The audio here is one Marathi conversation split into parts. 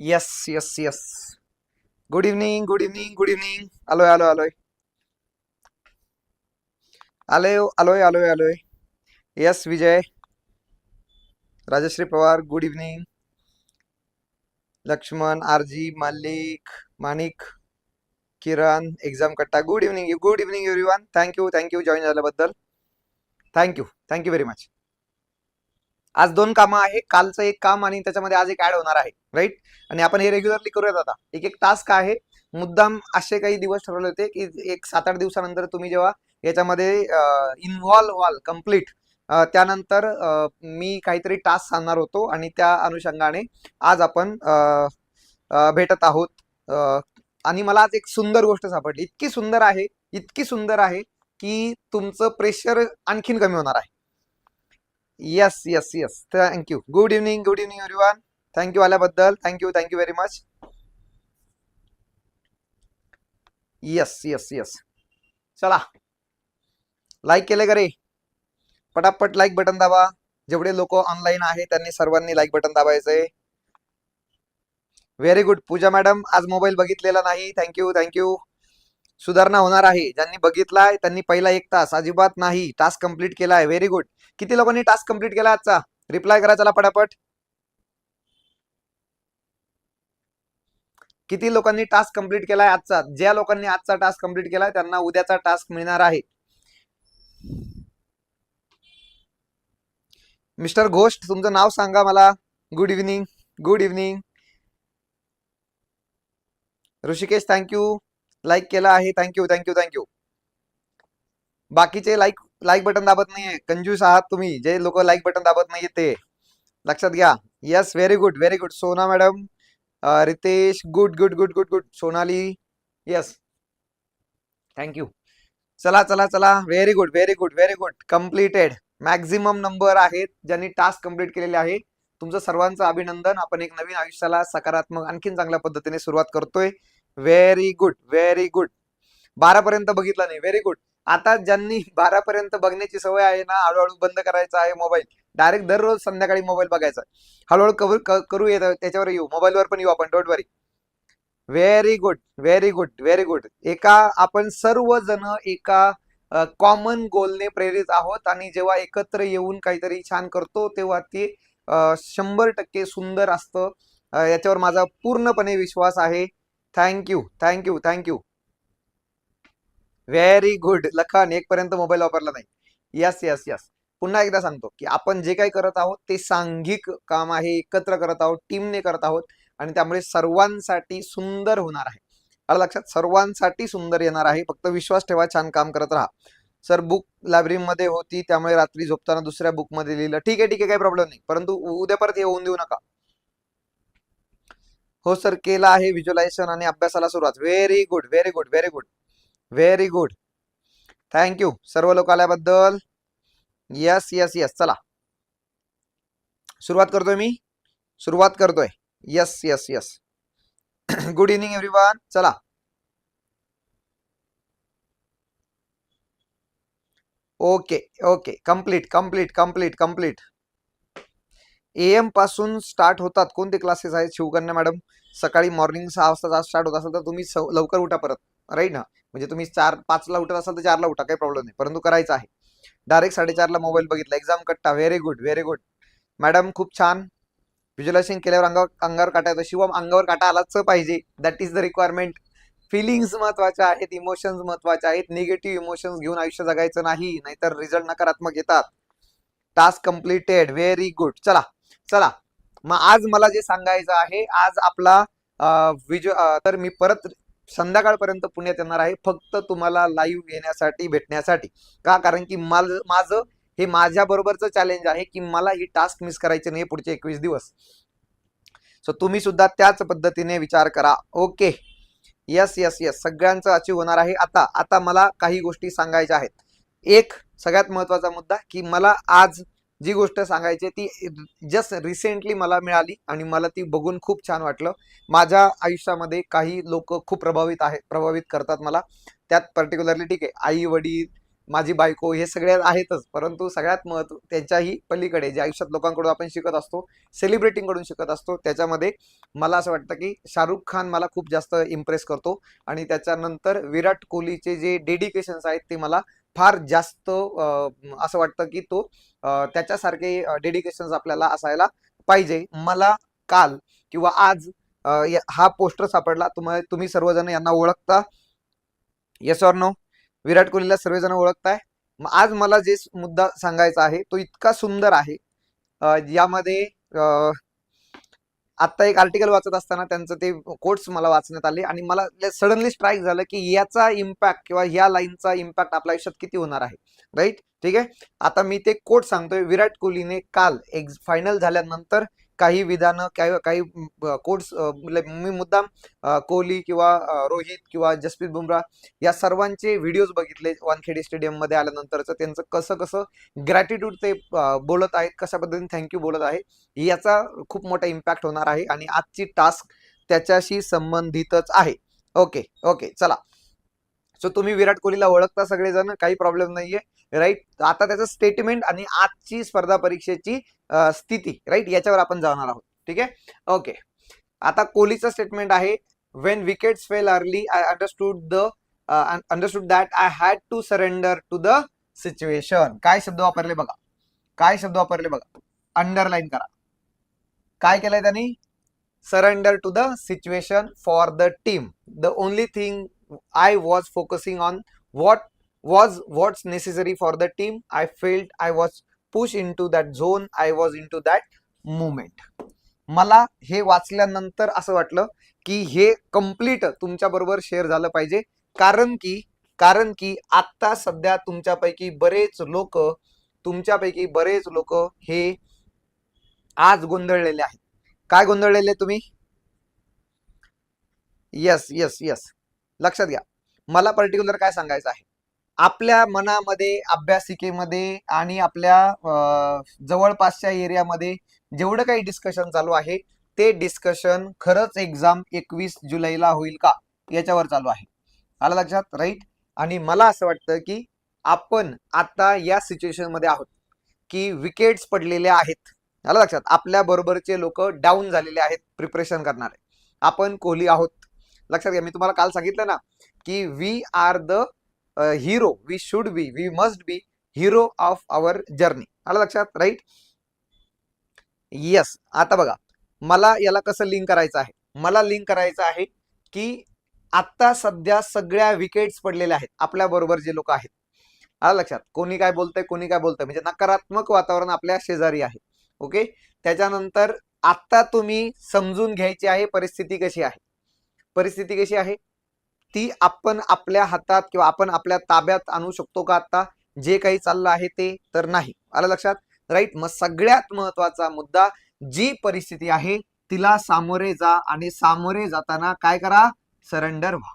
Yes yes yes good evening good evening good evening आलोय आलोय आलोय आलोय आलोय आलोय आलोय yes Vijay Rajashree Pawar good evening Laxman RG Malik Manik Kiran exam Katta. Good evening good evening everyone thank you thank you join झाल्याबद्दल. Thank you thank you very much आज दोन कामं आहे. कालचं एक काम आणि त्याच्यामध्ये आज एक ऍड होणार आहे. राईट आणि आपण हे रेग्युलरली करूयात आता. एक एक टास्क आहे. मुद्दाम असे काही दिवस ठरवले होते की एक सात आठ दिवसानंतर तुम्ही जेव्हा याच्यामध्ये इन्व्हॉल्व्ह व्हाल कंप्लीट त्यानंतर मी काहीतरी टास्क सांगणार होतो आणि त्या अनुषंगाने आज आपण भेटत आहोत. आणि मला आज एक सुंदर गोष्ट सापडली. इतकी सुंदर आहे इतकी सुंदर आहे की तुमचं प्रेशर आणखीन कमी होणार आहे. Yes yes yes thank you good evening good evening everyone thank you आल्याबद्दल. Thank you thank you very much yes yes yes चला. लाईक केले का रे? पटापट लाईक बटन दाबा. जेवढे लोक ऑनलाईन आहे त्यांनी सर्वांनी लाईक बटन दाबायचंय. व्हेरी गुड पूजा मॅडम आज मोबाईल बघितलेला नाही. थँक्यू थँक्यू सुधारणा होणार आहे. ज्यांनी बघितलाय त्यांनी पहिला एक तास अजिबात नाही. टास्क कंप्लीट केला आहे व्हेरी गुड किती लोकांनी टास्क कंप्लीट केला आजचा? रिप्लाय करा चला पटापट. किती लोकांनी टास्क कंप्लीट केलाय आजचा? ज्या लोकांनी आजचा टास्क कंप्लीट केलाय त्यांना उद्याचा टास्क मिळणार आहे. मिस्टर घोष्ट तुमचं नाव सांगा मला. Good evening good evening Rishikesh thank you like केला आहे. Thank you thank you thank you बाकीचे लाईक लाईक बटन दाबत नाहीये. कंजूस आहात तुम्ही. जे लोक लाईक बटन दाबत नाहीये ते. लक्षात घ्या. Yes very good very good Sona madam Ritesh good good good good good Sonali yes thank you चला चला चला. Very good very good very good completed maximum number आहेत ज्यांनी टास्क कंप्लीट केलेले आहे तुमचं सर्वांचं अभिनंदन. आपण एक नवीन आयुष्याला सकारात्मक आणखीन चांगल्या पद्धतीने सुरुवात करतोय. व्हेरी गुड व्हेरी गुड बारा पर्यंत बघितलं नाही. व्हेरी गुड आता ज्यांनी बारा पर्यंत बघण्याची सवय आहे ना हळूहळू बंद करायचा आहे मोबाईल डायरेक्ट दररोज संध्याकाळी मोबाईल बघायचा. हळूहळू कव्हर करू येत त्याच्यावर येऊ. मोबाईलवर पण येऊ आपण don't worry very good very good very good एका आपण सर्वजण एका कॉमन गोलने प्रेरित आहोत आणि जेव्हा एकत्र येऊन काहीतरी छान करतो तेव्हा ते शंभर टक्के सुंदर असतं. याच्यावर माझा पूर्णपणे विश्वास आहे. Thank you thank you thank you very good Lakhan एकपर्यंत मोबाईल वापरला नाही. यस यस यस पुन्हा एकदा सांगतो की आपण जे काही करत आहोत ते सांघिक काम आहे. एकत्र करत आहोत टीमने करत आहोत आणि त्यामुळे सर्वांसाठी सुंदर होणार आहे. आलं लक्षात? सर्वांसाठी सुंदर येणार आहे. फक्त विश्वास ठेवा छान काम करत राहा. सर बुक लायब्ररीमध्ये होती त्यामुळे रात्री झोपताना दुसऱ्या बुकमध्ये लिहिलं. ठीक आहे ठीक आहे काही प्रॉब्लेम नाही. परंतु उद्या परत हे होऊन देऊ नका. हो सर केला आहे व्हिज्युअलायझेशन आणि अभ्यासाला सुरुवात. Very good very good very good very good thank you सर्व लोक आल्याबद्दल. येस येस येस चला. सुरुवात करतोय मी? सुरुवात करतोय. Yes yes yes good evening everyone चला okay okay complete complete complete complete एमपासून start होतात. कोणते क्लासेस आहेत शिवकन्या मॅडम सकाळी मॉर्निंग सहा वाजता स्टार्ट होत असेल तर तुम्ही लवकर उठा परत. राईट ना? म्हणजे तुम्ही चार पाचला उठत असाल तर चारला उठा. काही प्रॉब्लेम नाही. परंतु करायचं आहे. डायरेक्ट साडेचारला मोबाईल बघितला. एक्झाम कट्टा very good very good madam खूप छान. व्हिज्युलायझेशन केल्यावर अंगावर अंगावर काटा येतो. शिवम अंगावर काटा आलाच पाहिजे. That is the requirement feelings महत्त्वाच्या आहेत इमोशन्स महत्त्वाच्या आहेत. निगेटिव्ह इमोशन्स घेऊन आयुष्य जगायचं नाही नाहीतर रिझल्ट नकारात्मक येतात. टास्क कम्प्लिटेड व्हेरी गुड चला चला. मग आज मला जे सांगायचं आहे आज आपला विजु तर मी परत संध्याकाळपर्यंत पुण्यात येणार आहे. फक्त तुम्हाला लाईव्ह येण्यासाठी भेटण्यासाठी. का? कारण की माझ माझं हे माझ्याबरोबरचं चॅलेंज आहे की मला ही टास्क मिस करायचे नाही पुढचे एकवीस दिवस. सो तुम्ही सुद्धा त्याच पद्धतीने विचार करा. ओके येस येस येस सगळ्यांचं अचीव होणार आहे. आता आता मला काही गोष्टी सांगायच्या आहेत. एक सगळ्यात महत्त्वाचा मुद्दा की मला आज जी गोष्ट सांगायची ती जस्ट रिसेंटली मला मिळाली आणि मला ती बघून खूप छान वाटलं. माझ्या आयुष्यामध्ये काही लोक खूप प्रभावित आहेत प्रभावित करतात मला. त्यात पर्टिक्युलरली ठीक आहे. आई वडील माझी बायको हे सगळे आहेतच परंतु सगळ्यात महत्त्व त्याच्याही पलीकडे जे आयुष्यात लोकांकडून आपण शिकत असतो सेलिब्रिटींकडून शिकत असतो त्याच्यामध्ये मला असं वाटतं की शाहरुख खान मला खूप जास्त इम्प्रेस करतो आणि त्याच्यानंतर विराट कोहलीचे जे डेडिकेशन्स आहेत ते मला फार जास्त असं वाटतं की तो त्याच्यासारखे डेडिकेशन्स आपल्याला असायला पाहिजे. मला काल किंवा आज हा पोस्टर सापडला. तुम्हाला तुम्ही सर्वजण यांना ओळखता. येस ऑर नो विराट कोहलीला सर्वजण ओळखताय. मग आज मला जे मुद्दा सांगायचा आहे तो इतका सुंदर आहे. यामध्ये आत्ता एक आर्टिकल वाचत असताना त्यांचं ते कोट्स मला वाचण्यात आले आणि मला सडनली स्ट्राईक झालं की याचा इम्पॅक्ट किंवा या लाईनचा इम्पॅक्ट आपल्या आयुष्यात किती होणार आहे. राईट ठीक आहे? आता मी ते कोट सांगतोय. विराट कोहलीने काल एक्स फायनल झाल्यानंतर काही विधानं काही काही कोट्स म्हणजे मी मुद्दाम कोहली किंवा रोहित किंवा जसप्रीत बुमराह या सर्वांचे व्हिडिओज बघितले वानखेडे स्टेडियममध्ये आल्यानंतरचं. त्यांचं कसं कसं ग्रॅटिट्यूड ते बोलत आहेत कशा पद्धतीने थँक्यू बोलत आहे याचा खूप मोठा इम्पॅक्ट होणार आहे आणि आजची टास्क त्याच्याशी संबंधितच आहे. ओके ओके चला. सो तुम्ही विराट कोहलीला ओळखता सगळेजण काही प्रॉब्लेम नाहीये. राईट आता त्याचं स्टेटमेंट आणि आजची स्पर्धा परीक्षेची स्थिती राईट याच्यावर आपण जाणार आहोत. ठीक आहे? ओके आता कोहलीचं स्टेटमेंट आहे when wickets fell early I understood the understood that I had to surrender to the situation काय शब्द वापरले बघा. काय शब्द वापरले बघा. अंडरलाईन करा. काय केलंय त्यांनी? Surrender to the situation for the team the only thing I was focusing on what was what's necessary for the team. I felt i was pushed into that zone. I was into that movement मला हे वाचल्यानंतर असं वाटलं की हे कंप्लीट तुमच्याबरोबर शेअर झालं पाहिजे. कारण की कारण की आत्ता सध्या तुमच्यापैकी बरेच लोक तुमच्यापैकी बरेच लोक हे आज गोंधळलेले आहेत. काय गोंधळलेले तुम्ही? यस यस यस लक्षात घ्या. मला पर्टिक्युलर काय सांगायचं आहे? आपल्या मनामध्ये अभ्यासिकेमध्ये आणि आपल्या जवळपासच्या एरियामध्ये जेवढं काही डिस्कशन चालू आहे ते डिस्कशन खरंच एक्झाम एकवीस जुलैला होईल का? याच्यावर चालू आहे. आला लक्षात? राईट आणि मला असं वाटतं की आपण आता या सिच्युएशनमध्ये आहोत की विकेट्स पडलेले आहेत. आलं लक्षात? आपल्या बरोबरचे लोक डाऊन झालेले आहेत प्रिपरेशन करणारे. आपण कोहली आहोत. लक्षात घ्या मी तुम्हाला काल सांगितलं ना की we are the hero we should be we must be hero of our journey आलं लक्षात? राईट येस आता बघा मला याला कसं लिंक करायचं आहे? मला लिंक करायचं आहे की आत्ता सध्या सगळ्या विकेट्स पडलेल्या आहेत. आपल्या बरोबर जे लोक आहेत. आलं लक्षात? कोणी काय बोलतंय कोणी काय बोलतंय? म्हणजे नकारात्मक वातावरण आपल्या शेजारी आहे. ओके त्याच्यानंतर आत्ता तुम्ही समजून घ्यायची आहे परिस्थिती कशी आहे? परिस्थिती कशी आहे? ती आपण आपल्या हातात किंवा आपण आपल्या ताब्यात आणू शकतो का आता जे काही चाललं आहे ते तर नाही. आलं लक्षात? राईट मग सगळ्यात महत्त्वाचा मुद्दा जी परिस्थिती आहे तिला सामोरे जा आणि सामोरे जाताना काय करा? सरेंडर व्हा.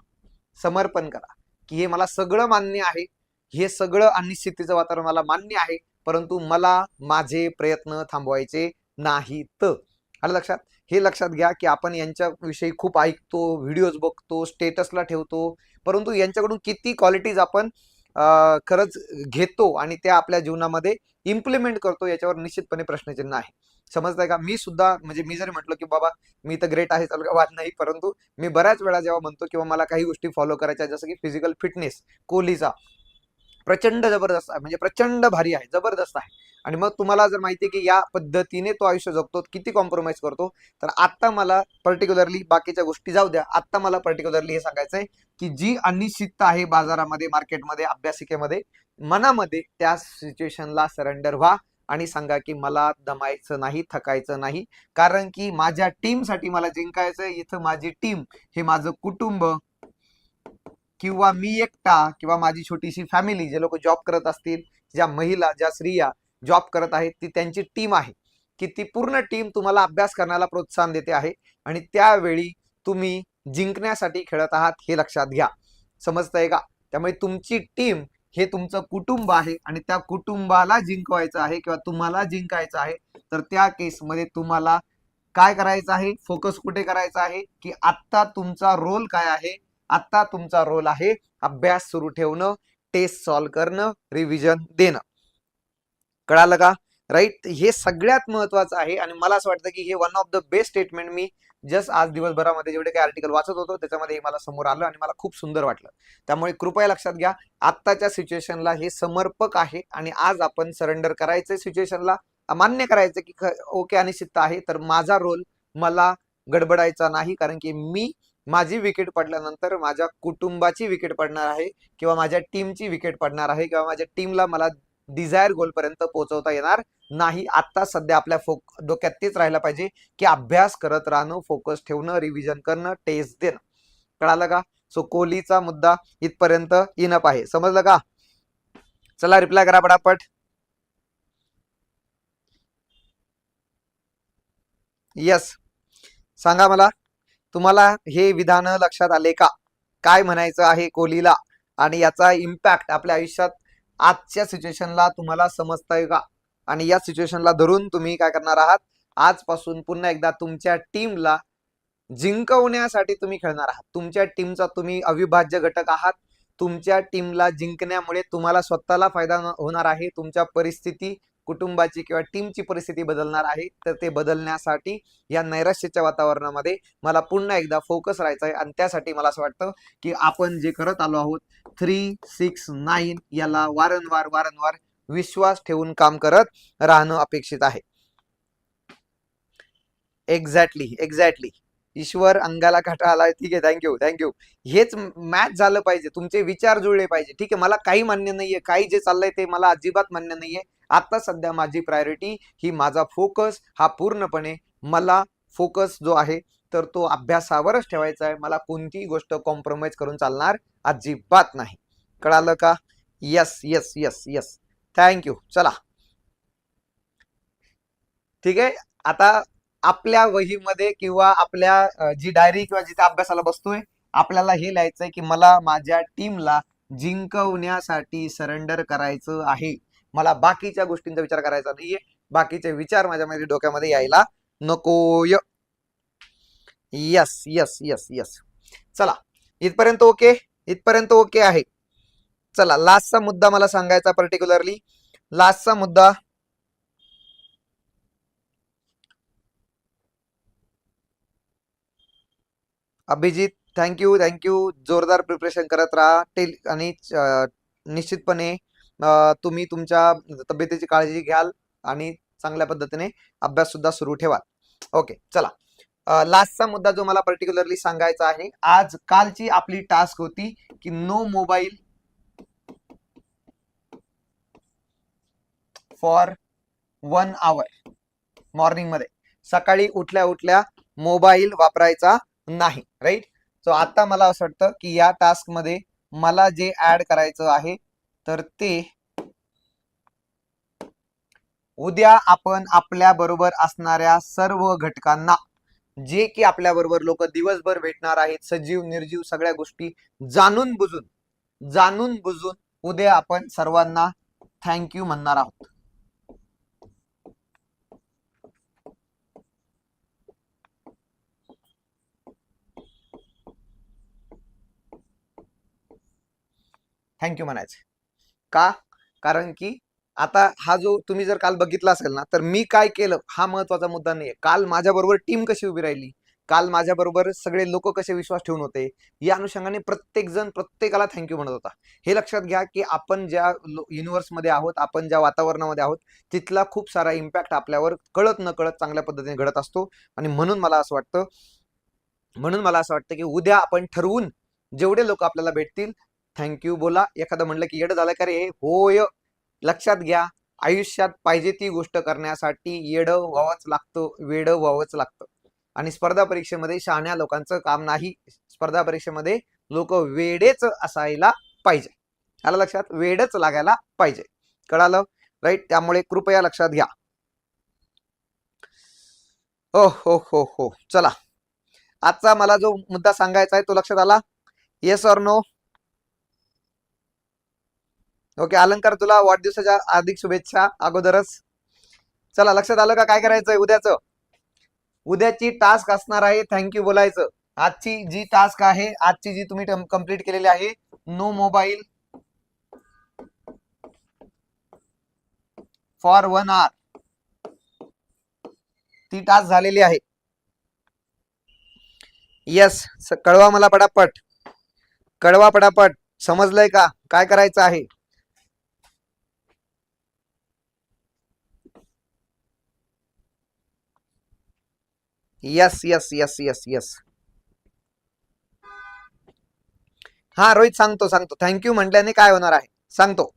समर्पण करा. की हे मला सगळं मान्य आहे. हे सगळं अनिश्चितीचं वातावरण मला मान्य आहे. परंतु मला माझे प्रयत्न थांबवायचे नाहीत. आलं लक्षात? हे लक्षात घ्या की आपण यांच्याविषयी खूप ऐकतो व्हिडिओज बघतो स्टेटसला ठेवतो. परंतु यांच्याकडून किती क्वालिटीज आपण खरंच घेतो आणि त्या आपल्या जीवनामध्ये इम्प्लिमेंट करतो याच्यावर निश्चितपणे प्रश्नचिन्ह आहे. समजताय का? मी सुद्धा म्हणजे मी जरी म्हटलं की बाबा मी तर ग्रेट आहे चालू वाद नाही. परंतु मी बऱ्याच वेळा जेव्हा म्हणतो किंवा मला काही गोष्टी फॉलो करायच्या जसं की फिजिकल फिटनेस कोहलीचा. प्रचंड जबरदस्त आहे. म्हणजे प्रचंड भारी आहे. जबरदस्त आहे. आणि मग तुम्हाला जर माहिती आहे की या पद्धतीने तो आयुष्य जगतो किती कॉम्प्रोमाइज करतो तर आत्ता मला पर्टिक्युलरली बाकीच्या गोष्टी जाऊ द्या. आत्ता मला पर्टिक्युलरली हे सांगायचं आहे की जी अनिश्चितता आहे बाजारामध्ये मार्केटमध्ये अभ्यासिकेमध्ये मनामध्ये त्या सिच्युएशनला सरेंडर व्हा आणि सांगा की मला दमायचं नाही थकायचं नाही. कारण की माझ्या टीमसाठी मला जिंकायचं इथं माझी टीम हे माझं कुटुंब किंवा मी एकटा किंवा माझी छोटीशी फॅमिली जे लोक जॉब करत असतील ज्या महिला ज्या स्त्रिया जॉब करत आहेत ती त्यांची टीम आहे. की ती पूर्ण टीम तुम्हाला अभ्यास करण्याला प्रोत्साहन देते आहे आणि त्यावेळी तुम्ही जिंकण्यासाठी खेळत आहात हे लक्षात घ्या. समजतंय का? त्यामुळे तुमची टीम हे तुमचं कुटुंब आहे आणि त्या कुटुंबाला जिंकवायचं आहे किंवा तुम्हाला जिंकायचं आहे तर त्या केसमध्ये तुम्हाला काय करायचं आहे? फोकस कुठे करायचा आहे? की आत्ता तुमचा रोल काय आहे? आत्ता तुमचा रोल आहे अभ्यास सुरू ठेवणं टेस्ट सॉल्व्ह करणं रिव्हिजन देणं. कळालं का? राईट हे सगळ्यात महत्वाचं आहे आणि मला असं वाटतं की हे one of the best statement me just आज दिवसभरामध्ये जेवढे काही आर्टिकल वाचत होतो त्याच्यामध्ये हे मला समोर आलं आणि मला खूप सुंदर वाटलं. त्यामुळे कृपया लक्षात घ्या आत्ताच्या सिच्युएशनला हे समर्पक आहे आणि आज आपण सरेंडर करायचं सिच्युएशनला मान्य करायचं की ख- ओके अनिश्चितता आहे तर माझा रोल मला गडबडायचा नाही कारण की मी माझी विकेट पडल्यानंतर माझ्या कुटुंबाची विकेट पडणार आहे किंवा माझ्या टीमची विकेट पडणार आहे किंवा माझ्या टीमला मला डिझायर गोलपर्यंत पोहोचवता येणार नाही. आता सध्या आपल्या फोक डोक्यात तेच राहिला पाहिजे की अभ्यास करत राहणं फोकस ठेवणं रिव्हिजन करणं टेस्ट देणं. कळालं का? सो कोहलीचा मुद्दा इथपर्यंत इनप आहे. समजलं का? चला रिप्लाय करा पटापट. यस सांगा मला. तुम्हाला हे विधान लक्षात आले का? काय म्हणायचं आहे कोहलीला? आणि याचा इम्पॅक्ट आपल्या आयुष्यात आजच्या सिच्युएशनला तुम्हाला समजतंय का? आणि या सिच्युएशनला धरून तुम्ही काय करणार आहात? आजपासून पुन्हा एकदा तुमच्या टीमला जिंकवण्यासाठी तुम्ही खेळणार आहात. तुमच्या टीमचा तुम्ही अविभाज्य घटक आहात. तुमच्या टीमला जिंकण्यामुळे तुम्हाला स्वतःला फायदा न- होणार आहे. तुमच्या परिस्थिती कुटुंबाची किंवा टीमची परिस्थिती बदलणार आहे तर ते बदलण्यासाठी या नैराश्याच्या वातावरणामध्ये मला पुन्हा एकदा फोकस राहायचा आहे. आणि त्यासाठी मला असं वाटतं की आपण जे करत आलो आहोत थ्री सिक्स नाईन याला वारंवार वारंवार विश्वास ठेवून काम करत राहणं अपेक्षित आहे. एक्झॅक्टली एक्झॅक्टली ईश्वर अंगाला काटा आलाय ठीक आहे. थँक्यू थँक्यू हेच मॅच झालं पाहिजे. तुमचे विचार जुळले पाहिजे. ठीक आहे मला काही मान्य नाहीये. काही जे चाललंय ते मला अजिबात मान्य नाहीये. आता सध्या माझी प्रायोरिटी ही माझा फोकस हा पूर्णपणे मला फोकस जो आहे तर तो अभ्यासावरच ठेवायचा आहे. मला कोणतीही गोष्ट कॉम्प्रोमाइज करून चालणार अजिबात नाही. कळालं का? Yes yes yes yes thank you चला. ठीक आहे? आता आपल्या वहीमध्ये किंवा आपल्या जी डायरी किंवा जिथे अभ्यासाला बसतोय आपल्याला हे लिहायचंय की मला माझ्या टीमला जिंकवण्यासाठी सरेंडर करायचं आहे. मला बाकीच्या गोष्टींचा विचार करायचा नाहीये. बाकीचे विचार माझ्यामध्ये डोक्यामध्ये यायला नकोय. यस यस यस यस चला इथपर्यंत ओके? इथपर्यंत ओके आहे. चला लास्टचा मुद्दा मला सांगायचा पर्टिक्युलरली लास्टचा मुद्दा. Abhijit thank you thank you जोरदार प्रिपरेशन करत राहा. टेल आणि निश्चितपणे तुम्ही तुमच्या तब्येतीची काळजी घ्याल आणि चांगल्या पद्धतीने अभ्यास सुद्धा सुरू ठेवाल. ओके चला. लास्टचा मुद्दा जो मला पर्टिक्युलरली सांगायचा आहे आज कालची आपली टास्क होती की no mobile for one hour मॉर्निंगमध्ये. सकाळी उठल्या उठल्या मोबाईल वापरायचा नाही राईट सो आता मला असं वाटतं की या टास्कमध्ये मला जे ऍड करायचं आहे तर ते उद्या आपण आपल्या बरोबर असणाऱ्या सर्व घटकांना जे की आपल्या बरोबर लोक दिवसभर भेटणार आहेत सजीव निर्जीव सगळ्या गोष्टी जाणून बुजून जाणून बुजून उद्या आपण सर्वांना थँक्यू म्हणणार आहोत. थँक्यू म्हणायचं का? कारण की आता हा जो तुम्ही जर काल बघितला असेल ना तर मी काय केलं? हा महत्त्वाचा मुद्दा नाहीये. काल माझ्याबरोबर टीम कशी उभी राहिली? काल माझ्याबरोबर सगळे लोक कसे विश्वास ठेवून होते? या अनुषंगाने प्रत्येकजण प्रत्येकाला थँक्यू म्हणत होता. हे लक्षात घ्या की आपण ज्या युनिव्हर्समध्ये आहोत आपण ज्या वातावरणामध्ये आहोत तिथला खूप सारा इम्पॅक्ट आपल्यावर कळत न कळत चांगल्या पद्धतीने घडत असतो. आणि म्हणून मला असं वाटतं म्हणून मला असं वाटतं की उद्या आपण ठरवून जेवढे लोक आपल्याला भेटतील थँक्यू बोला. एखादं म्हणलं की येड झालं का रे? होय. लक्षात घ्या. आयुष्यात पाहिजे ती गोष्ट करण्यासाठी येड व्हावंच लागतं वेड व्हावंच लागतं. आणि स्पर्धा परीक्षेमध्ये शहाण्या लोकांचं काम नाही. स्पर्धा परीक्षेमध्ये लोक वेडेच असायला पाहिजे. आलं लक्षात? वेडच लागायला पाहिजे. कळालं? राईट त्यामुळे कृपया लक्षात घ्या. हो हो हो हो. चला. आजचा मला जो मुद्दा सांगायचा आहे तो लक्षात आला? येस ऑर नो ओके अलंकार तुला वाढदिवसाच्या अधिक शुभेच्छा अगोदरच. चला लक्षात आलं का काय करायचंय? उद्याचं. उद्याची टास्क असणार आहे थँक्यू बोलायचं. आजची जी टास्क आहे आजची जी तुम्ही कंप्लीट केलेली आहे no mobile for one hour ती टास्क झालेली आहे. येस कळवा मला पटापट. कळवा पटापट. समजलंय का? काय करायचं आहे? Yes yes yes yes yes हा रोहित सांगतो सांगतो. थँक्यू म्हटल्याने काय होणार आहे? सांगतो.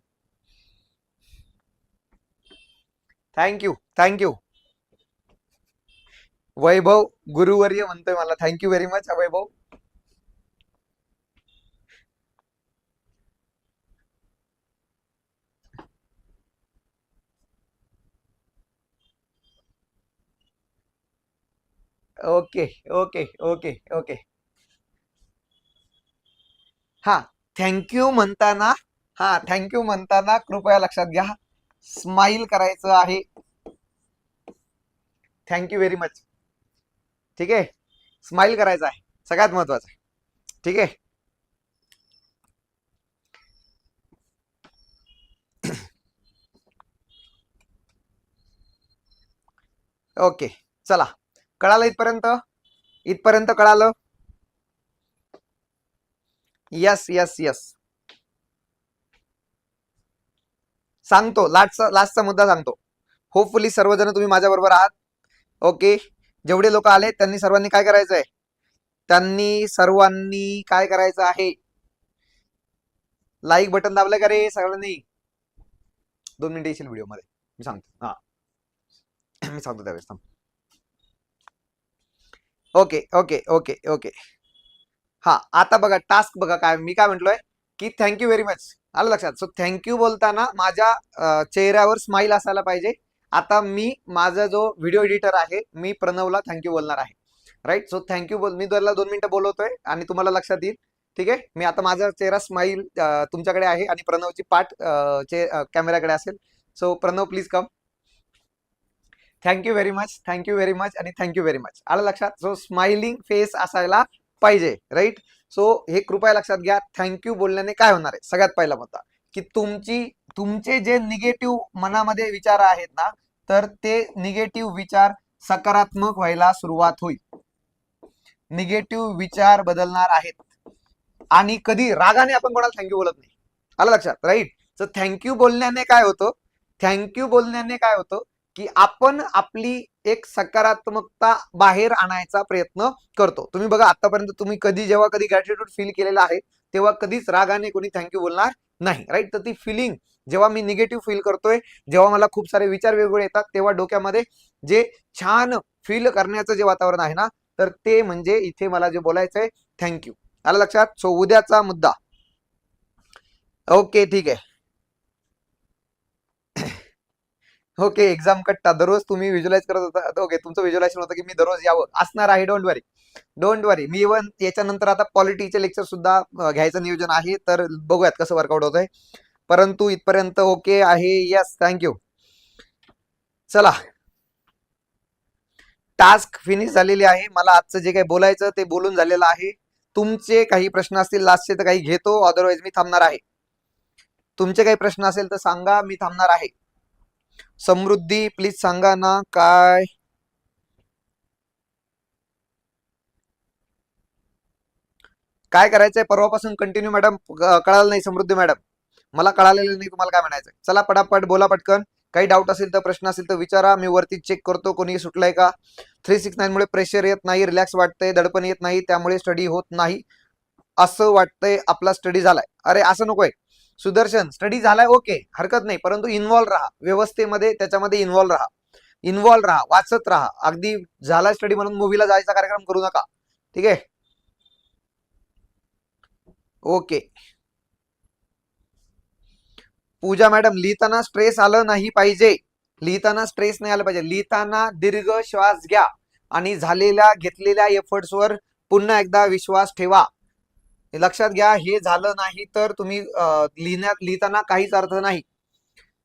थँक्यू थँक्यू वैभव गुरुवर्य म्हणतोय मला. Thank you very much Vaibhav. Okay okay okay okay. हा थँक्यू म्हणताना हा थँक्यू म्हणताना कृपया लक्षात घ्या. स्माइल करायचं आहे. थँक्यू व्हेरी मच ठीक आहे? स्माइल करायचं आहे. सगळ्यात महत्वाचं आहे. ठीक आहे? ओके चला. कळालं इथपर्यंत? इथपर्यंत कळालं? यस यस यस सांगतो लास्टचा लास्टचा मुद्दा सांगतो. होपफुली सर्वजण तुम्ही माझ्याबरोबर आहात. ओके जेवढे लोक आले त्यांनी सर्वांनी काय करायचं आहे त्यांनी सर्वांनी काय करायचं आहे? लाईक बटन दाबलं का रे सगळ्यांनी? दोन मिनिटं येशील व्हिडिओमध्ये. मी सांगतो. हा. मी सांगतो त्यावेळेस. थांब. Okay okay okay okay. हा आता बघा टास्क बघा काय मी काय म्हटलोय की थँक्यू व्हेरी मच आलं लक्षात? सो थँक्यू बोलताना माझ्या चेहऱ्यावर स्माइल असायला पाहिजे. आता मी माझा जो व्हिडिओ एडिटर आहे मी प्रणवला थँक्यू बोलणार आहे. राईट सो थँक्यू बोल मी त्याला दोन मिनिटं बोलवतोय आणि तुम्हाला लक्षात येईल. ठीक आहे? मी आता माझा चेहरा स्माईल तुमच्याकडे आहे आणि प्रणवची पाठ चे कॅमेऱ्याकडे असेल. So Pranav please come thank you very much thank you very much आणि थँक्यू व्हेरी मच आलं लक्षात? सो स्माइलिंग फेस असायला पाहिजे राईट सो हे कृपया लक्षात घ्या थँक्यू बोलण्याने काय होणार आहे? सगळ्यात पहिला मुद्दा की तुमची तुमचे जे निगेटिव्ह मनामध्ये विचार आहेत ना तर ते निगेटिव्ह विचार सकारात्मक व्हायला सुरुवात होईल. निगेटिव्ह विचार बदलणार आहेत. आणि कधी रागाने आपण कोणाला थँक्यू बोलत नाही. आलं लक्षात? राईट तर थँक्यू बोलण्याने काय होतं? थँक्यू बोलण्याने काय होतं? की आपण आपली एक सकारात्मकता बाहेर आणायचा प्रयत्न करतो. तुम्ही बघा आतापर्यंत तुम्ही कधी जेव्हा कधी ग्रॅटिट्यूड फील केलेला आहे तेव्हा कधीच रागाने कोणी थँक्यू बोलणार नाही राईट तर ती फिलिंग जेव्हा मी निगेटिव्ह फील करतोय जेव्हा मला खूप सारे विचार वेगवेगळे येतात तेव्हा डोक्यामध्ये जे छान फील करण्याचं जे वातावरण आहे ना तर ते म्हणजे इथे मला जे बोलायचं आहे थँक्यू आला लक्षात? सो उद्याचा मुद्दा. ओके ठीक आहे. ओके एक्झाम कट्टा दररोज तुम्ही व्हिज्युलाइज करत होता. ओके तुमचं व्हिज्युलायझेशन होतं की मी दररोज यावं. असणार आहे डोंट वरी डोंट वरी मी इव्हन याच्यानंतर आता पॉलिटीचे लेक्चर सुद्धा घ्यायचं नियोजन आहे. तर बघूयात कसं वर्कआउट होत आहे परंतु इथपर्यंत ओके आहे. यस थँक्यू चला. टास्क फिनिश झालेली आहे. मला आजचं जे काही बोलायचं ते बोलून झालेलं आहे. तुमचे काही प्रश्न असतील लास्टचे तर काही घेतो. अदरवाईज मी थांबणार आहे. तुमचे काही प्रश्न असेल तर सांगा मी थांबणार आहे. समृद्धी प्लीज सांगा ना काय? काय करायचंय? परवापासून कंटिन्यू मॅडम कळालं नाही समृद्धी मॅडम मला कळालेलं नाही तुम्हाला काय म्हणायचं चला पटापट बोला पटकन. काही डाऊट असेल तर प्रश्न असेल तर विचारा. मी वरती चेक करतो कोणी सुटलंय का? थ्री सिक्स नाईन मुळे प्रेशर येत नाही रिलॅक्स वाटतंय दडपण येत नाही त्यामुळे स्टडी होत नाही. असं वाटतंय आपला स्टडी झालाय. अरे असं नकोय. सुदर्शन स्टडी झालाय ओके हरकत नाही. परंतु इन्व्हॉल्व राहा. व्यवस्थेमध्ये त्याच्यामध्ये इन्व्हॉल्व राहा. इन्व्हॉल्व राहा. वाचत राहा. अगदी झाला स्टडी म्हणून मूवीला जायचा कार्यक्रम करू नका. ठीक आहे? ओके पूजा मॅडम लिहिताना स्ट्रेस आलं नाही पाहिजे. लिहिताना स्ट्रेस नाही आलं पाहिजे. लिहिताना दीर्घ श्वास घ्या. आणि झालेल्या घेतलेल्या एफर्ट्सवर पुन्हा एकदा विश्वास ठेवा. लक्षात घ्या हे झालं नाही तर तुम्ही लिहिण्यात लिहिताना काहीच अर्थ नाही.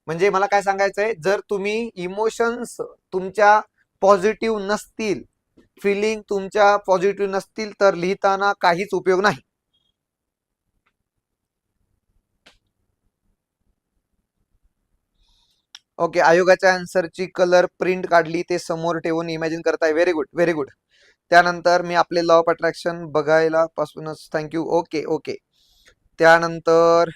म्हणजे मला काय सांगायचंय जर तुम्ही इमोशन्स तुमच्या पॉझिटिव्ह नसतील फिलिंग तुमच्या पॉझिटिव्ह नसतील तर लिहिताना काहीच उपयोग नाही. ओके आयोगाच्या आन्सरची कलर प्रिंट काढली ते समोर ठेवून इमॅजिन करताय. व्हेरी गुड व्हेरी गुड त्यानंतर मी आपले लॉ ऑफ अट्रॅक्शन बघायला पासूनच थँक्यू ओके ओके त्यानंतर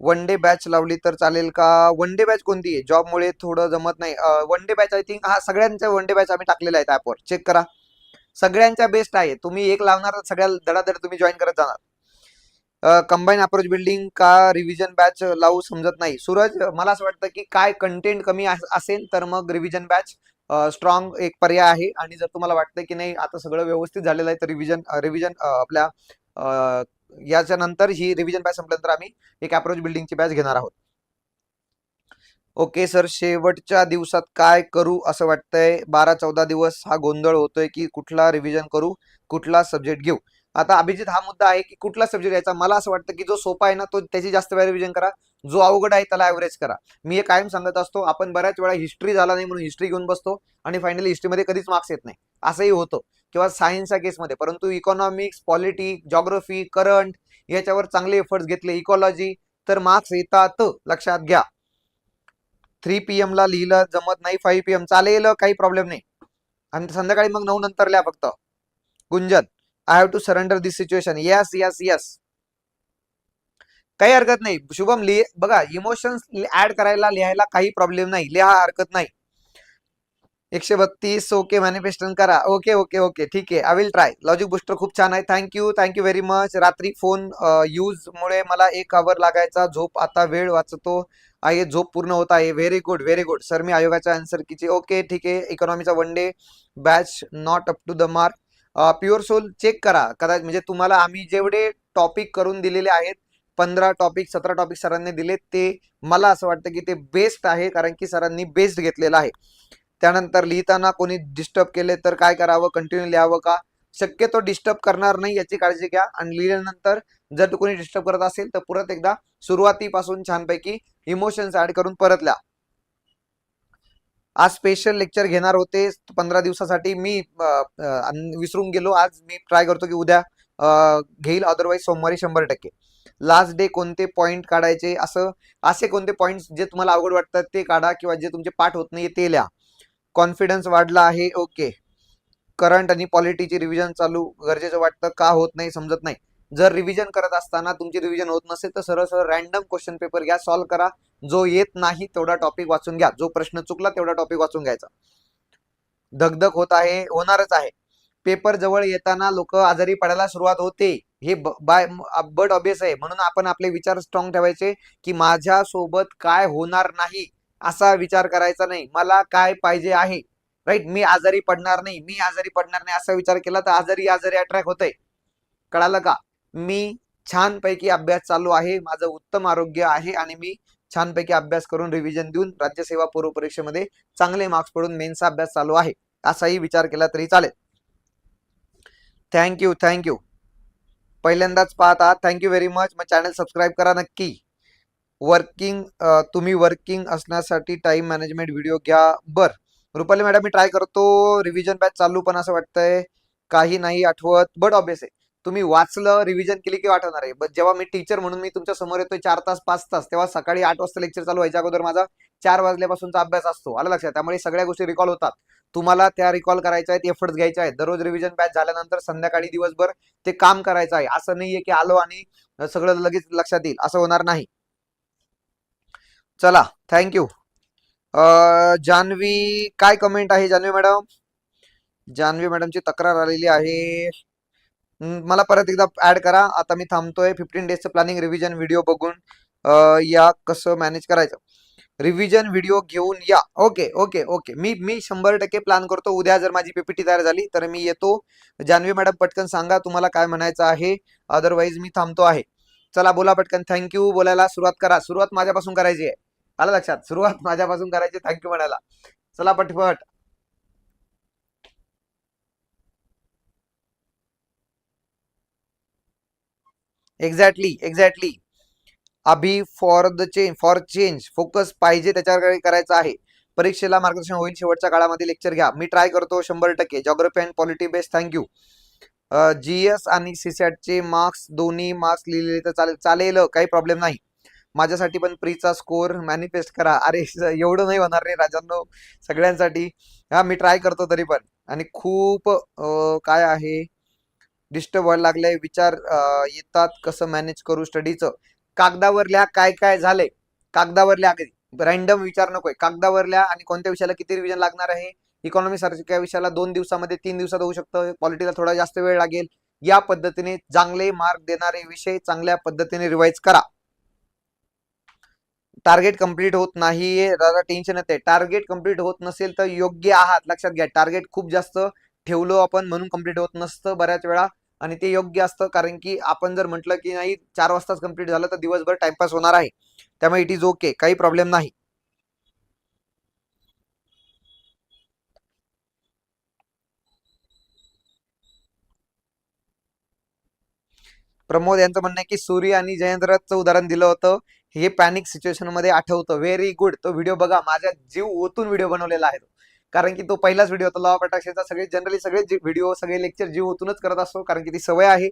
वन डे बॅच लावली तर चालेल का? वन डे बॅच कोणती आहे? जॉबमुळे थोडं जमत नाही. One day batch I think हा सगळ्यांच्या वन डे बॅच आम्ही टाकलेल्या आहेत ॲपवर चेक करा. सगळ्यांच्या बेस्ट आहे. तुम्ही एक लावणार सगळ्या धडाधड तुम्ही जॉईन करत जाणार. कंबाईन अप्रोच बिल्डिंग का रिव्हिजन बॅच लावू समजत नाही. सूरज मला असं वाटतं की काय कंटेंट कमी असेल तर मग रिव्हिजन बॅच स्ट्रॉंग एक पर्याय आहे. आणि जर तुम्हाला वाटतं की नाही आता सगळं व्यवस्थित झालेलं आहे तर रिव्हिजन रिव्हिजन आपल्या याच्या नंतर ही रिव्हिजन बॅच संपल्यानंतर आम्ही एक अप्रोच बिल्डिंगची बॅच घेणार आहोत. ओके सर शेवटच्या दिवसात काय करू असं वाटतंय? बारा चौदा दिवस हा गोंधळ होतोय की कुठला रिव्हिजन करू कुठला सब्जेक्ट घेऊ? आता अभिजित हा मुद्दा आहे की कुठला सब्जेक्ट घ्यायचा? मला असं वाटतं की जो सोपा आहे ना तो त्याची जास्त वेळ रिव्हिजन करा. जो अवघड आहे त्याला ऍव्हरेज करा. मी हे कायम सांगत असतो आपण बऱ्याच वेळा हिस्ट्री झाला नाही म्हणून हिस्ट्री घेऊन बसतो आणि फायनली हिस्ट्रीमध्ये कधीच मार्क्स येत नाही. असंही होतं. किंवा सायन्सच्या केसमध्ये परंतु इकॉनॉमिक्स पॉलिटिक जॉग्रफी करंट याच्यावर चांगले एफर्ट्स घेतले इकॉलॉजी तर मार्क्स येतात. लक्षात घ्या. थ्री पी एमला लिहिलं जमत नाही फाईव्ह पी एम चालेल काही प्रॉब्लेम नाही. आणि संध्याकाळी मग नऊ नंतर लिहा फक्त. Gunjan. I have to surrender this situation yes yes yes काही हरकत नाही. शुभम लिह बघा इमोशन्स ऍड करायला लिहायला काही प्रॉब्लेम नाही. लिहा हरकत नाही. एकशे बत्तीस ओके मॅनिफेस्टन करा. ओके ओके ओके ठीक आहे. I will try logic booster खूप छान आहे. Thank you thank you very much रात्री फोन यूजमुळे मला एक आवर लागायचा. झोप आता वेळ वाचतो आहे. झोप पूर्ण होत आहे. Very good very good sir मी आयोगाच्या आन्सर किची ओके ठीक आहे. इकॉनॉमीचा one day batch not up to the mark pure soul check करा. कदा म्हणजे तुम्हाला आम्ही जेवढे टॉपिक करून दिलेले आहेत पंधरा टॉपिक सतरा टॉपिक सरांनी दिले ते मला असं वाटतं की ते बेस्ट आहे कारण की सरांनी बेस्ट घेतलेलं आहे. त्यानंतर लिहिताना कोणी डिस्टर्ब केले तर काय करावं? कंटिन्यू लिहावं का? शक्यतो डिस्टर्ब करणार नाही याची काळजी घ्या. आणि लिहिल्यानंतर जर कोणी डिस्टर्ब करत असेल तर परत एकदा सुरुवातीपासून छानपैकी इमोशन्स ॲड करून परत लिहा. आज स्पेशल लेक्चर घेणार होते. पंधरा दिवसासाठी मी विसरून गेलो. आज मी ट्राय करतो की उद्या घेईल. अदरवाईज सोमवारी शंभर टक्के. लास्ट डे कोणते पॉईंट काढायचे? असं असे कोणते पॉईंट्स जे तुम्हाला अवघड वाटतात ते काढा किंवा जे तुमचे पाठ होत नाही ते लिहा. कॉन्फिडन्स वाढला आहे ओके करंट आणि पॉलिटीची रिव्हिजन चालू गरजेचं वाटतं का होत नाही समजत नाही. जर रिव्हिजन करत असताना तुमची रिव्हिजन होत नसेल तर सरळ सरळ रॅन्डम क्वेश्चन पेपर घ्या सॉल्व्ह करा. जो येत नाही तेवढा टॉपिक वाचून घ्या. जो प्रश्न चुकला तेवढा टॉपिक वाचून घ्यायचा. धगधग होत आहे होणारच आहे. पेपर जवळ येताना लोक आजारी पडायला सुरुवात होते. हे बाय बट ऑबियस आहे. म्हणून आपण आपले विचार स्ट्रॉंग ठेवायचे की माझ्या सोबत काय होणार नाही असा विचार करायचा नाही. मला काय पाहिजे आहे? राईट मी आजारी पडणार नाही. मी आजारी पडणार नाही असा विचार केला तर आजारी आजारी अट्रॅक होतंय. कळालं का? मी छानपैकी अभ्यास चालू आहे माझं उत्तम आरोग्य आहे आणि मी छानपैकी अभ्यास करून रिव्हिजन देऊन राज्यसेवा पूर्व परीक्षेमध्ये चांगले मार्क्स पडून मेन्सचा अभ्यास चालू आहे. असाही विचार केला तरी चालेल. थँक्यू थँक्यू पहिल्यांदाच पाहत आहात थँक्यू व्हेरी मच मग चॅनल सबस्क्राईब करा नक्की. वर्किंग तुम्ही वर्किंग असण्यासाठी टाइम मॅनेजमेंट व्हिडिओ घ्या. बर. रुपाली मॅडम मी ट्राय करतो. रिव्हिजन बॅच चालू पण असं वाटतंय. काही नाही आठवत बट ऑबियस आहे तुम्ही वाचलं रिव्हिजन केली की वाटवणार आहे? बट जेव्हा मी टीचर म्हणून मी तुमच्यासमोर येतोय चार तास पाच तास तेव्हा सकाळी आठ वाजता लेक्चर चालू व्हायच्या अगोदर माझा चार वाजल्यापासूनचा अभ्यास असतो. आलं लक्षात? त्यामुळे सगळ्या गोष्टी रिकॉल होतात. तुम्हाला त्या रिकॉल करायच्या आहेत एफर्ट्स घ्यायचे आहेत. दररोज रिव्हिजन बॅच झाल्यानंतर संध्याकाळी दिवसभर ते काम करायचं आहे. असं नाहीये की आलो आणि सगळं लगेच लक्षात येईल. असं होणार नाही. चला थँक्यू जान्हवी काय कमेंट आहे? जान्हवी मॅडम? जान्हवी मॅडमची तक्रार आलेली आहे. मला परत एकदा ऍड करा. आता मी थांबतोय. फिफ्टीन डेजचं प्लॅनिंग रिव्हिजन व्हिडिओ बघून या कसं मॅनेज करायचं. रिव्हिजन व्हिडिओ घेऊन या. ओके ओके ओके मी मी शंभर टक्के प्लॅन करतो. उद्या जर माझी पीपीटी तयार झाली तर मी येतो. जान्हवी मॅडम पटकन सांगा तुम्हाला काय म्हणायचं आहे. अदरवाईज मी थांबतो आहे. चला बोला पटकन. थँक्यू बोलायला सुरुवात करा. सुरुवात माझ्यापासून करायची आहे. आलं लक्षात? सुरुवात माझ्यापासून करायची थँक्यू म्हणायला. चला पटपट. Exactly exactly Abhi for the change for change focus पाहिजे त्याच्यावर करायचं आहे. परीक्षेला मार्गदर्शन होईल. शेवटच्या काळामध्ये लेक्चर घ्या. मी ट्राय करतो शंभर टक्के. Geography and polity best thank you G S आणि सीसॅटचे मार्क्स दोन्ही मार्क्स लिहिलेले तर चालेल. चालेल काही प्रॉब्लेम नाही. माझ्यासाठी पण प्रीचा स्कोर मॅनिफेस्ट करा. अरे एवढं नाही होणार रे राजांनो. सगळ्यांसाठी. हा मी ट्राय करतो तरी पण. आणि खूप काय आहे? डिस्टर्ब व्हायला लागले विचार येतात कसं मॅनेज करू स्टडीचं कागदावर लिहा काय काय झालंय? कागदावर लिहा रँडम विचार नकोय. कागदावर लिहा आणि कोणत्या विषयाला किती रिव्हिजन लागणार आहे? इकॉनॉमी सारख्या विषयाला दोन दिवसामध्ये तीन दिवसात होऊ शकतं. पॉलिटीला थोडा जास्त वेळ लागेल. या पद्धतीने चांगले मार्क देणारे विषय चांगल्या पद्धतीने रिवाइज करा. टार्गेट कंप्लीट होत नाहीये. दादा टेन्शन येते टार्गेट कंप्लीट होत नसेल तर योग्य आहात. लक्षात घ्या. टार्गेट खूप जास्त ठेवलो आपण म्हणून कंप्लीट होत नसतं बऱ्याच वेळा. आणि ते योग्य असतं कारण की आपण जर म्हटलं की नाही चार वाजताच कंप्लीट झालं तर दिवसभर टाइमपास होणार आहे. त्यामुळे इट इज ओके काही प्रॉब्लेम नाही. प्रमोद यांचं म्हणणं आहे की सूर्य आणि जयेंद्रचं उदाहरण दिलं होतं. हे पॅनिक सिच्युएशनमध्ये आठवतं. व्हेरी गुड तो व्हिडिओ बघा. माझ्या जीव ओतून व्हिडिओ बनवलेला आहे तो. कारण की तो पहिलाच व्हिडिओ होता लॉ ऑफ अट्रॅक्शनचा सगळे जनरली सगळे व्हिडिओ सगळे लेक्चर जीव ओतूनच करत असतो कारण की ती सवय आहे.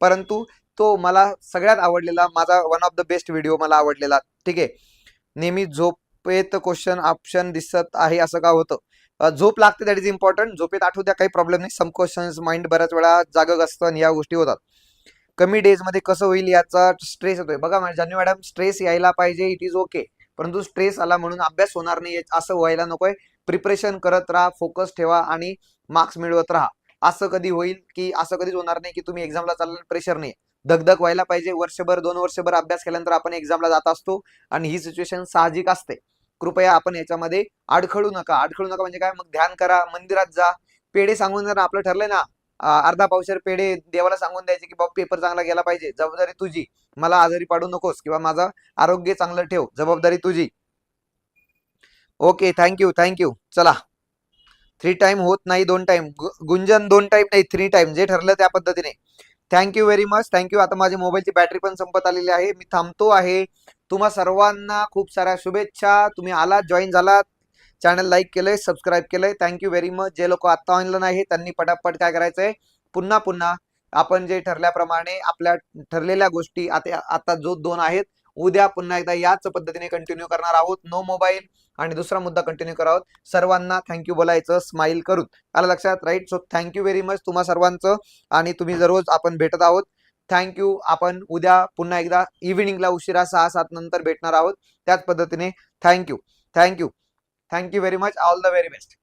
परंतु तो मला सगळ्यात आवडलेला माझा one of the best video मला आवडलेला. ठीक आहे? नेहमी झोपेत क्वेश्चन ऑप्शन दिसत आहे असं का होतं? झोप लागते दॅट इज इम्पॉर्टंट झोपेत आठवू द्या काही प्रॉब्लेम नाही. सम क्वेश्चन्स माइंड बऱ्याच वेळा जागक असतं आणि या गोष्टी होतात. कमी डेजमध्ये कसं होईल याचा स्ट्रेस येतोय बघा मा- जान्हवी मॅडम स्ट्रेस यायला पाहिजे इट इज ओके परंतु स्ट्रेस आला म्हणून अभ्यास होणार नाही असं व्हायला नकोय. प्रिपरेशन करत राहा फोकस ठेवा आणि मार्क्स मिळवत राहा. असं कधी होईल की असं कधीच होणार नाही की तुम्ही एक्झामला चालला प्रेशर नाही. धगधग व्हायला पाहिजे. वर्षभर दोन वर्षभर अभ्यास केल्यानंतर आपण एक्झामला जात असतो आणि ही सिच्युएशन साहजिक असते. कृपया आपण याच्यामध्ये अडखळू नका. अडखळू नका म्हणजे काय? मग ध्यान करा मंदिरात जा. पेढे सांगून जर आपलं ठरलंय ना अर्धा पावशेर पेढे देवाला सांगून द्यायचे की बाबा पेपर चांगला गेला पाहिजे. जबाबदारी तुझी. मला आजारी पाडू नकोस किंवा माझं आरोग्य चांगलं ठेव. जबाबदारी तुझी. Okay thank you thank you चला. थ्री टाइम होत नाही दोन टाइम गुंजन दोन टाइम नाही थ्री टाइम जे ठरलं त्या पद्धतीने. थँक्यू व्हेरी मच थँक्यू आता माझी मोबाईलची बॅटरी पण संपत आलेली आहे. मी थांबतो आहे. तुम्हा सर्वांना खूप साऱ्या शुभेच्छा. तुम्ही आलात जॉईन झालात. चॅनल लाईक केलंय सबस्क्राईब केलंय. थँक्यू व्हेरी मच जे लोक आत्ता ऑनलाईन आहे त्यांनी पटापट काय करायचंय? पुन्हा पुन्हा आपण जे ठरल्याप्रमाणे आपल्या ठरलेल्या गोष्टी आता आता जो दोन आहेत उद्या पुन्हा एकदा याच पद्धतीने कंटिन्यू करणार आहोत. नो मोबाईल आणि दुसरा मुद्दा कंटिन्यू करा आहोत. सर्वांना थँक्यू बोलायचं स्माइल करून आला लक्षात? Right so thank you very much तुम्हा सर्वांचं. आणि तुम्ही दररोज आपण भेटत आहोत. थँक्यू आपण उद्या पुन्हा एकदा इव्हिनिंगला उशिरा सहा सात नंतर भेटणार आहोत. त्याच पद्धतीने thank you thank you thank you very much all the very best